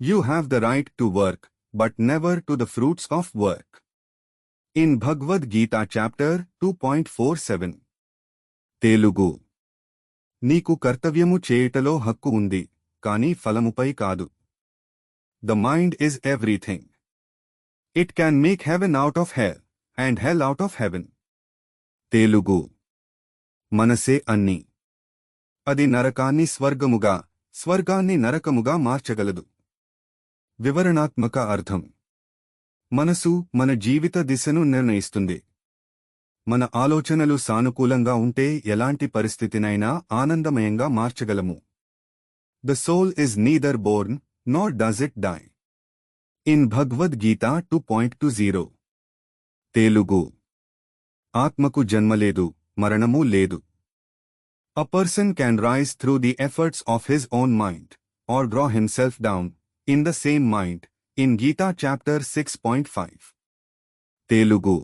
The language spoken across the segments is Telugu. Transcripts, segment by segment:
You have the right to work, but never to the fruits of work. In Bhagavad Gita chapter 2.47 Telugu నీకు కర్తవ్యము చేయుటలో హక్కు ఉంది కాని ఫలముపై కాదు. The mind is everything it can make heaven out of hell and hell out of heaven Telugu మనసే అన్ని. అది నరకాన్ని స్వర్గముగా స్వర్గాన్ని నరకముగా మార్చగలదు. వివరణాత్మక అర్థం. మనసు మన జీవిత దిశను నిర్ణయిస్తుంది. మన ఆలోచనలు సానుకూలంగా ఉంటే ఎలాంటి పరిస్థితినైనా ఆనందమయంగా మార్చగలము. The soul is neither born not does it die in Bhagavad Gita two point two zero Telugu. ఆత్మకు జన్మలేదు మరణము లేదు. A person can rise through the efforts of his own mind or draw himself down in the same mind in Gita chapter six point five Telugu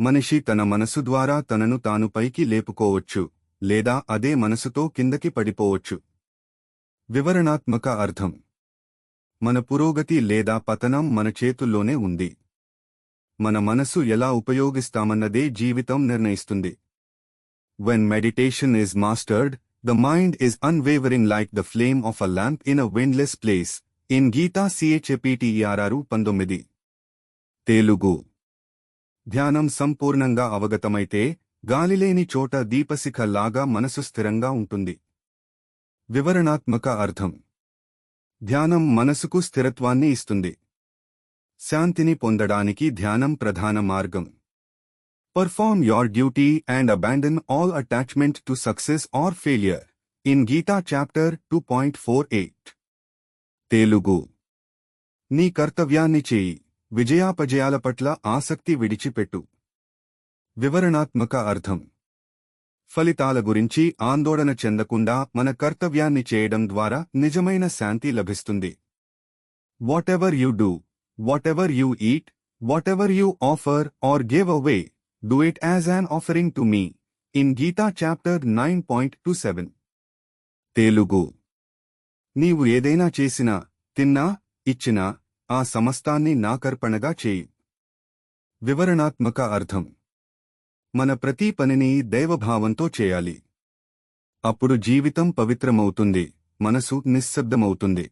మనిషి తన మనసు ద్వారా తనను తాను పైకి లేపుకోవచ్చు లేదా అదే మనసుతో కిందకి పడిపోవచ్చు వివరణాత్మక అర్థం మన పురోగతి లేదా పతనం మన చేతుల్లోనే ఉంది మన మనసు ఎలా ఉపయోగిస్తామన్నదే జీవితం నిర్ణయిస్తుంది when meditation is mastered the mind is unwavering like the flame of a lamp in a windless place in Gita CHPTERR పంతొమ్మిది. తెలుగు. ధ్యానం సంపూర్ణంగా అవగతమైతే గాలిలేని చోట దీపశిఖ లాగా మనసు స్థిరంగా ఉంటుంది. వివరణాత్మక అర్థం. ధ్యానం మనసుకు స్థిరత్వాన్ని ఇస్తుంది. శాంతిని పొందడానికి ధ్యానం ప్రధాన మార్గం. Perform your duty and abandon all attachment to success or failure. In Gita chapter two point four eight. Telugu. నీ కర్తవ్యాన్ని చేయి. విజయాపజయాల పట్ల ఆసక్తి విడిచిపెట్టు. వివరణాత్మక అర్థం. ఫలితాల గురించి ఆందోళన చెందకుండా మన కర్తవ్యాన్ని చేయడం ద్వారా నిజమైన శాంతి లభిస్తుంది. Whatever you do whatever you eat whatever you offer or gave away do it as an offering to me. In Gita chapter nine point two seven. Telugu. నీవు ఏదైనా చేసినా తిన్నా ఇచ్చినా ఆ సమస్తాన్ని నాకర్పణగా చేయి. వివరణాత్మక అర్థం. మన ప్రతి పనిని దైవభావంతో చేయాలి. అప్పుడు జీవితం పవిత్రమవుతుంది మనసు నిశ్శబ్దమవుతుంది.